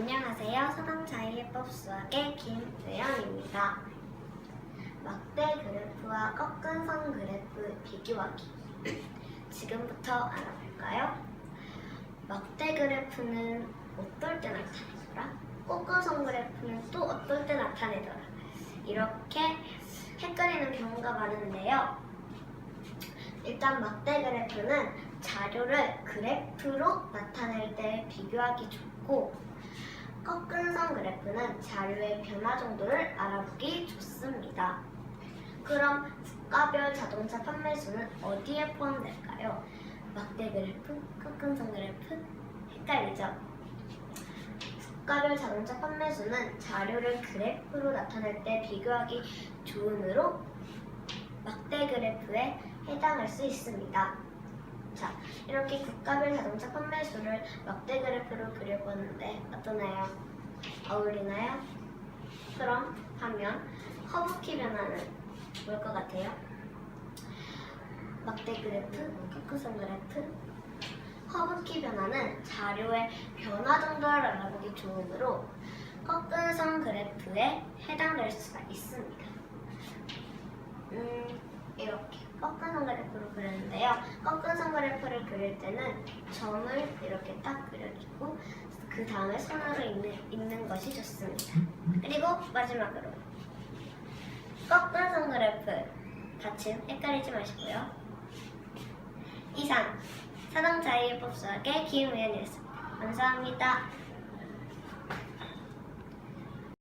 안녕하세요. 서당자의해법 수학의 김우영입니다. 막대 그래프와 꺾은 선 그래프 비교하기. 지금부터 알아볼까요? 막대 그래프는 어떨 때 나타내더라? 꺾은 선 그래프는 또 어떨 때 나타내더라? 이렇게 헷갈리는 경우가 많은데요. 일단 막대 그래프는 자료를 그래프로 나타낼 때 비교하기 좋고 꺾은 선 그래프는 자료의 변화 정도를 알아보기 좋습니다. 그럼 국가별 자동차 판매 수는 어디에 포함될까요? 막대 그래프, 꺾은 선 그래프? 헷갈리죠? 국가별 자동차 판매 수는 자료를 그래프로 나타낼 때 비교하기 좋으므로 막대 그래프에 해당할 수 있습니다. 자, 이렇게 국가별 자동차 판매 수를 막대 그래프로 그려보는데 어떠나요? 어울리나요? 그럼 하면 허브키 변화는 뭘 것 같아요? 막대 그래프, 커크선 그래프 허브키 변화는 자료의 변화 정도를 알아보기 좋으므로 꺾은 선 그래프에 해당될 수가 있습니다. 음, 이렇게 꺾은 선 그래프로 그렸는데요. 꺾은 선 그래프를 그릴 때는 점을 이렇게 딱 그려주고 그 다음에 선으로 잇는, 잇는 것이 좋습니다. 그리고 마지막으로 꺾은 선 그래프 받침 헷갈리지 마시고요. 이상 사당자의법 수학의 김우연이었습니다. 감사합니다.